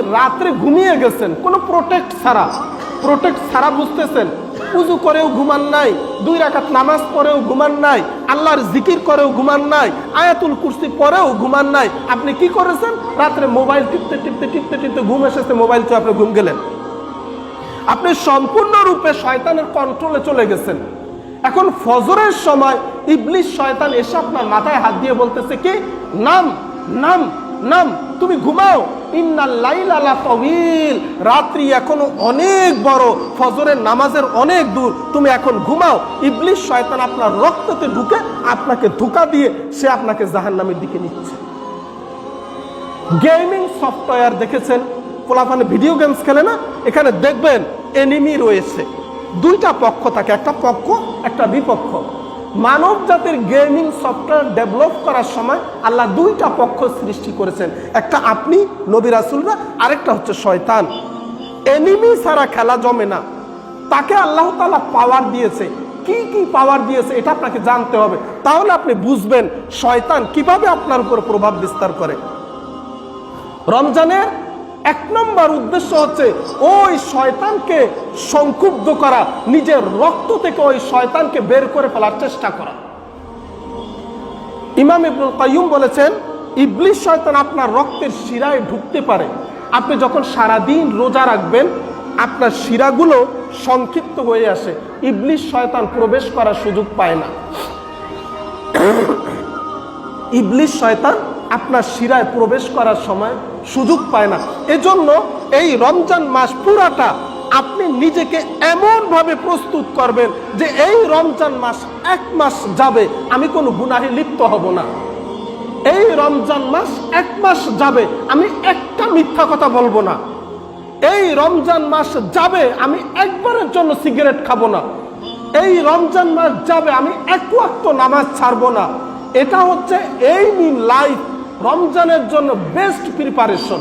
রাত্রে ঘুমিয়ে গেছেন। কোনো প্রোটেক্ট ছাড়া। প্রোটেক্ট ছাড়া বুঝতেছেন। উজু করেও ঘুমান নাই, দুই রাকাত নামাজ পড়েও ঘুমান নাই, আল্লাহর জিকির করেও ঘুমান নাই, আয়াতুল কুরসি পরেও ঘুমান নাই। আপনি কি করেছেন? রাত্রে মোবাইল টিপতে টিপতে টিপতে টিপতে ঘুম এসেছে, মোবাইল তো আপনি ঘুম গেলেন। আপনি সম্পূর্ণরূপে শয়তানের কন্ট্রোলে চলে গেছেন। এখন ফজরের সময় ইবলিশ শয়তান এসে আপনার মাথায় হাত দিয়ে বলতেছে কি? নাম নাম। নাম, তুমি ঘুমাও। ইন্নাল লাইলালা তবিল রাত্রি এখনও অনেক বড়, ফজরের নামাজের অনেক দূর। তুমি এখন ঘুমাও। ইবলিশ শয়তান আপনার রক্ততে ঢুকে আপনাকে ধোকা দিয়ে সে আপনাকে জাহান্নামের দিকে নিচ্ছে। গেমিং সফটওয়্যার দেখেছেন? পোলাপানে ভিডিও গেমস খেলে না? এখানে দেখবেন এনিমি রয়েছে। দুইটা পক্ষ থাকে, একটা পক্ষ, একটা বিপক্ষ। মানব জাতির গেমিং সফটওয়্যার ডেভেলপ করার সময় আল্লাহ দুইটা পক্ষ সৃষ্টি করেছেন। একটা আপনি, নবী রাসুলরা, আরেকটা হচ্ছে শয়তান। এনিমি ছাড়া খেলা জমে না। তাকে আল্লাহ তাআলা পাওয়ার দিয়েছে। কি কি পাওয়ার দিয়েছে এটা আপনাকে জানতে হবে। তাহলে আপনি বুঝবেন শয়তান কীভাবে আপনার উপর প্রভাব বিস্তার করে। রমজানের এক নম্বর উদ্দেশ্য হচ্ছে ওই শয়তানকে সংক্ষুব্ধ করা, নিজের রক্ত থেকে ওই শয়তানকে বের করে ফেলার চেষ্টা করা। ইমাম ইবনুল কাইয়ুম বলেছেন ইবলিশ শয়তান আপনার রক্তের শিরায় ঢুকতে পারে। আপনি যখন সারাদিন রোজা রাখবেন, আপনার শিরাগুলো সংক্ষিপ্ত হয়ে আসে। ইবলিশ শয়তান প্রবেশ করার সুযোগ পায় না। ইবলিশ শয়তান আপনার শিরায় প্রবেশ করার সময় সুযোগ পায় না। এজন্য এই রমজান মাস পুরাটা আপনি নিজেকে এমনভাবে প্রস্তুত করবেন যে এই রমজান মাস এক মাস যাবে, আমি কোনো গুনাহে লিপ্ত হব না। এই রমজান মাস এক মাস যাবে, আমি একটা মিথ্যা কথা বলব না। এই রমজান মাস যাবে, আমি একবারের জন্য সিগারেট খাব না। এই রমজান মাস যাবে, আমি এক নামাজ ছাড়বো না। এটা হচ্ছে এই লাইফ। রমজানের জন্য বেস্ট প্রিপারেশন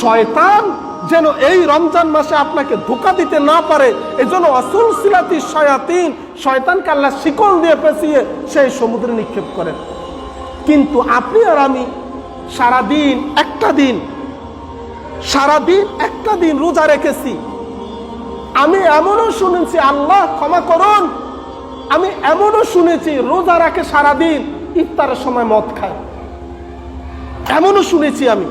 শয়তান যেন এই রমজান মাসে আপনাকে ধোকা দিতে না পারে, এজন্য অসুল সিলাতি শয়াতিন, শয়তানকে আল্লাহ শিকল দিয়ে পেঁচিয়ে সেই সমুদ্রে নিক্ষেপ করেন। কিন্তু আপনি আর আমি সারাদিন একটা দিন, সারাদিন একটা দিন রোজা রেখেছি। আমি এমনও শুনেছি, আল্লাহ ক্ষমা করুন। আমি এমনও শুনেছি, রোজা রাখে সারাদিন, ইফতারের সময় মদ খায়। এমনও শুনেছি আমি।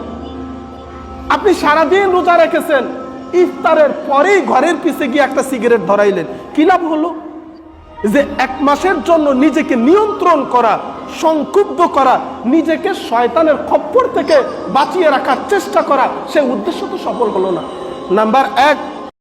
আপনি সারাদিন রোজা রেখেছেন, ইফতারের পরেই ঘরের পিছে গিয়ে একটা সিগারেট ধরাইলেন। কি লাভ হলো? যে এক মাসের জন্য নিজেকে নিয়ন্ত্রণ করা, সংক্ষুব্ধ করা, নিজেকে শয়তানের খপ্পর থেকে বাঁচিয়ে রাখার চেষ্টা করা, সে উদ্দেশ্য তো সফল হলো না। নাম্বার এক